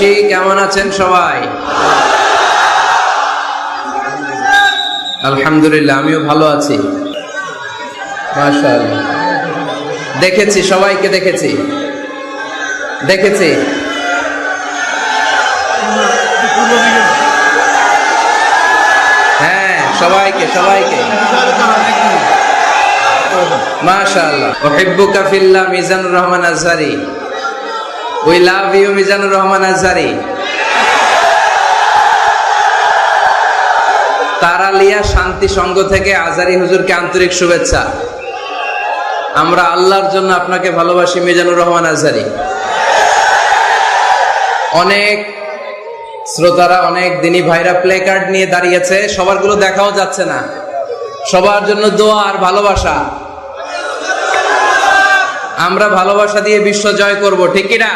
দেশবাসী কেমন আছেন সবাই? আলহামদুলিল্লাহ, আমিও ভালো আছি। দেখেছি, সবাইকে দেখেছি। দেখেছি। হ্যাঁ সবাইকে সবাইকে। মাশাআল্লাহ। উহিব্বুকা ফিল্লাহ Mizanur Rahman Azhari. We love you Mizanur Rahman Azhari Taralia শান্তি সংঘ থেকে আজারি হুজুরকে আন্তরিক শুভেচ্ছা। আমরা আল্লাহর জন্য আপনাকে ভালোবাসি মিজানুর রহমান আজহারি অনেক শ্রোতারা অনেক দিনী ভাইরা প্লে কার্ড নিয়ে দাঁড়িয়েছে সবারগুলো দেখাও যাচ্ছে না। সবার জন্য দোয়া আর ভালোবাসা। আমরা ভালোবাসা দিয়ে বিশ্ব জয় করব ঠিক কি না